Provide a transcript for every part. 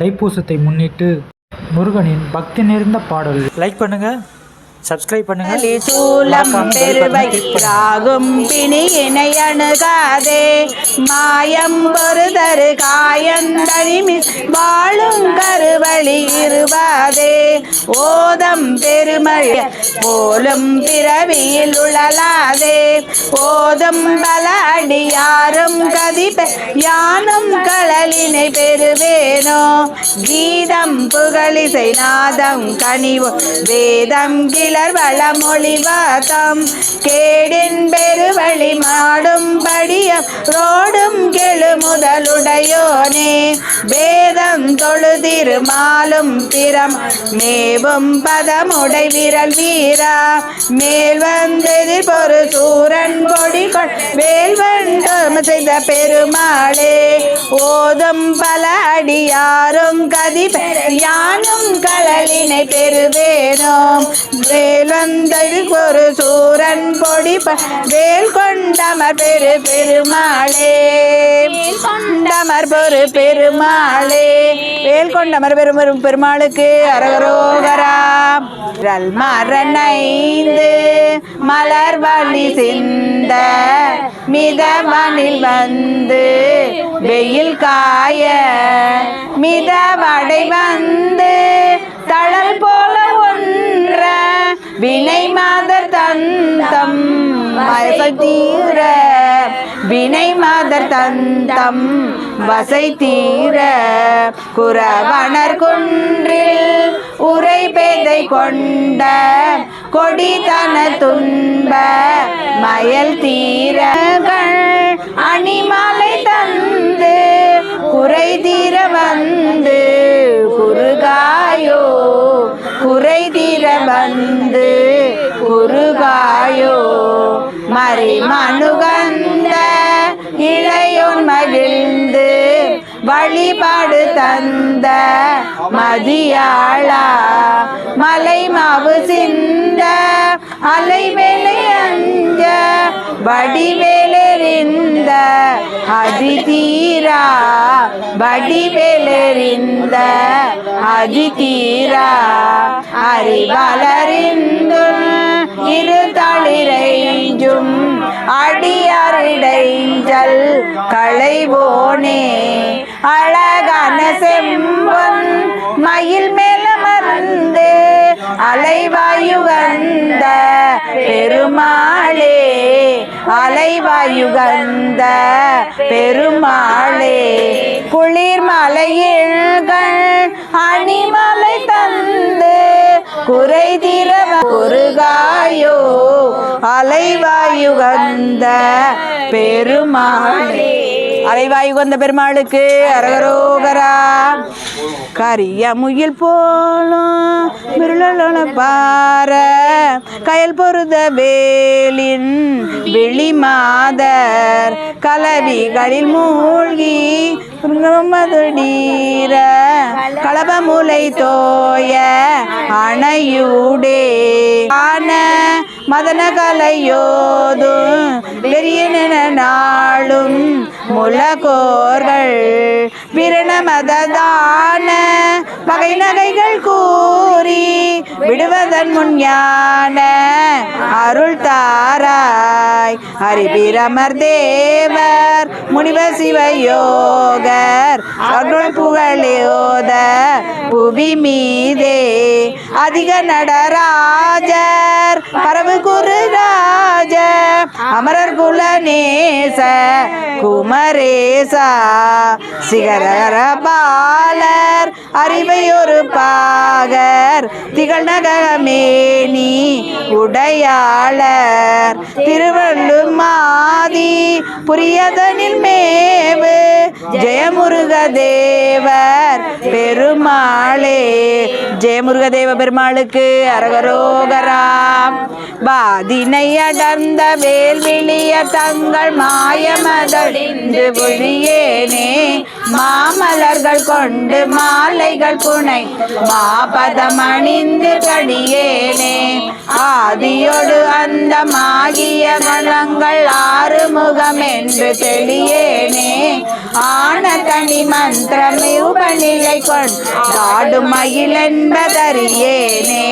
தைப்பூசத்தை முன்னிட்டு முருகனின் பக்தி நிறைந்த பாடல் லைக் பண்ணுங்க சப்ஸ்கிரைப் பண்ணுங்க. சூலம் பெருவை ராகும் பிணியினை அணுகாதே. மாயம் பொறுதரு காயந்தழிமி வாழும் கருவழி இருவாதே. ஓதம் பெருமழை போலும் பிறவியில் உழலாதே. ஓதும் பல அடியாரும் கதிப்ப யானும் புகழினை பெறுவேனோ? கீதம் புகழிசை நாதம் கனிவோ. வேதம் கிளர் வளமொழிவாதம் கேடின் பெருவழி மாடும் படியம் ரோடும் கெழு முதலுடையோனே. வேதம் தொழுதிருமாலும் திறம். மேவும் பதமுடை விரல் வீரா. மேல் வந்தது பொறு சூரன் கொடி வேல்வன் செய்த பெருமாளே. ஓதும் பல அடியாரும் கதி யானும் களலினை பெறுவேனோம். வேல் ஒரு சூரன் பொடி வேல் கொண்டமர் பெரு பெருமாளே. கொண்டமர் பெரு பெருமாளே. வேல் கொண்டமர் பெரும் பெருமாளுக்கு அரகரோகராம் விரல் மரணைந்து மலர் வழி சிந்த மிதவனில் வந்து வெயில் காய மிதவடை வந்து தழல் போல ஒன்ற வினை மாத தந்தம். வசை தீர வினை மாதர் தந்தம் வசை தீர குறவனர் குன்றில் உரை பேதை கொண்ட கொடிதன துன்ப மயல் தீரகள் அணிமாலை தந்து குறை தீர வந்து குறுகாயோ குறை தீர வந்து குறுகாயோ. மறி மனுகள் வழிபாடு தந்த மதியாளா. மலை மாவு சிந்த அலைவேலை அஞ்ச வடிவேலெறிந்த அதிதீரா. வடிவேலெறிந்த அதிதீரா. தீரா இரு தளிரைஞ்சும் அடியாரிடைஞ்சல் களைவோனே. அழகான செம்பொன் மயில் மேல மறந்து அலைவாயுகந்த பெருமாளே. அலைவாயுகந்த பெருமாளே. குளிர் மலையில்கள் அணிமலை தந்து குறை தீரவ குறுகாயோ அலைவாயுகந்த பெருமாளே. அலைவாயுகந்த பெருமாளுக்கு அரகரோகரா கரிய முயல் போலும் விருளன பார. கயல் பொருத வேலின் வெளிமாதர் கலவிகளில் மூழ்கி மதுடீர கலபமுலை தோய அணையூடே. ஆன மதன கலையோதும் வெறியன நாளும் முலகோர்கள். விரண மததான பகை நகைகள் கூறி விடுவதன் முன் ஞான அருள் தாராய். ஹரிபிரமர் தேவர் முனிவ சிவயோகர் அருள் புகழோத புவி மீதே அதிக நடராஜர் பரவு குருராஜ அமரர் குலநேச குமரேசா சிகரபாலர் அறிவையொரு பாகர் திகழ்நகமேனி உடையாளர். திருவள்ளும் மாதி புரியதனில் மேவு ஜெயமுருக தேவர் பெருமாளே ஜெயமுருக தேவ பெருமாளுக்கு அரகரோகராம் வாதினை அடர்ந்த வேல்விழிய தங்கள் மாயமதழிந்து ஒழியேனே மாமலர்கள் கொண்டு மாலைகள் புனை மாபதம் அணிந்து கடியேனே. ஆதியோடு அந்த மாகிய மலங்கள் ஆறு முகம் என்று தெளியேனே. ஆன தனி மந்திரம் உபனிய நிலை கொண்டாடும் மயில் என்பதறியேனே.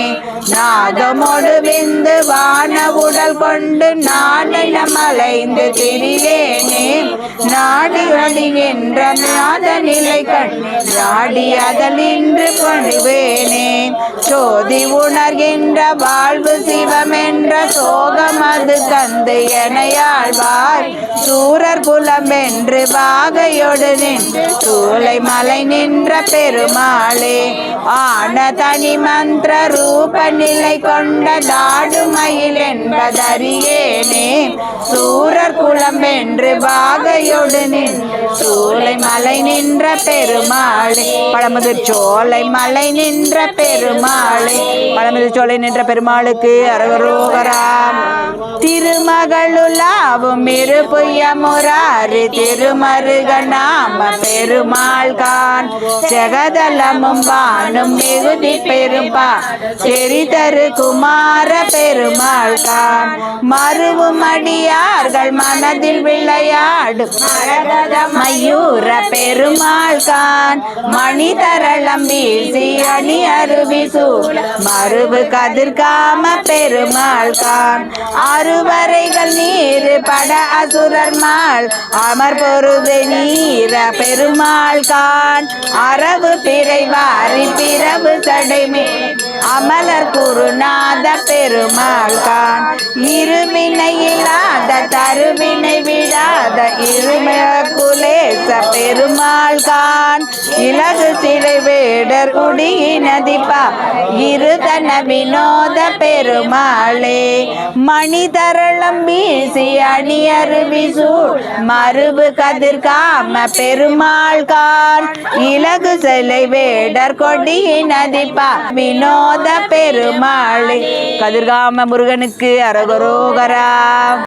நாதமோடு விந்து வான உடல் கொண்டு நாடினம் அலைந்து திரிவேனே நாடி வருகின்ற நாத நிலை கண் நாடி அதல் நின்று பணிவேனே. சோதி உணர்கின்ற வாழ்வு சிவம் என்ற சோகம் அது தந்து எனையாழ்வார். சூரர் குலம் என்று வாகையொடு நின்று சூளை மலை நின்ற பெருமாளே. ஆன தனி மந்திர ரூப நிலை கொண்ட தாடுமயில் என்பதறியேனே. சூரர் குலம் என்று பாகையோடு நின். சோலை மலை நின்ற பெருமாளே. பழமுதிர் சோலை மலை நின்ற பெருமாளே. பழமுதிர் சோலை நின்ற பெருமாளுக்கு அரவரோகராம். திருமகளுலாவும் இரு முராரி திருமருக நாம பெருமாள் கான். ஜெகதலமும் வானும் மிகுதி பெரும்பா தெரிதரு குமார பெருமாள் கான். மருவும் அடியார்கள் மனதில் விளையாடும் மயூர பெருமாள் கான். மணி தரளம் வீசி அணி அருவி சூழ மறு அருவு கதிர்காம பெருமாள் கான் அறுவரைகள் நீர் பட அசுரர் மாள். அமர் பொருது நீர பெருமாள் கான் அரவு பிறை வாரி பிறவு சடைமே. அமலர் குருநாத பெருமாள் கான் இருவினை இல்லாத தருவினை விடாத இருமய குலேச பெருமாள் கான் இலகு சிலை வேடர் குடியினதிப்பா இருதன வினோத பெருமாளே. மணிதரளம் வீசி அணி அருவி மறுபு கதிர்காம பெருமாள் கான் இலகு சிலை வேடர் கொடியினதிப்பா வினோ வினோத பெருமாளே. கதிர்காம முருகனுக்கு அரகரோகரா.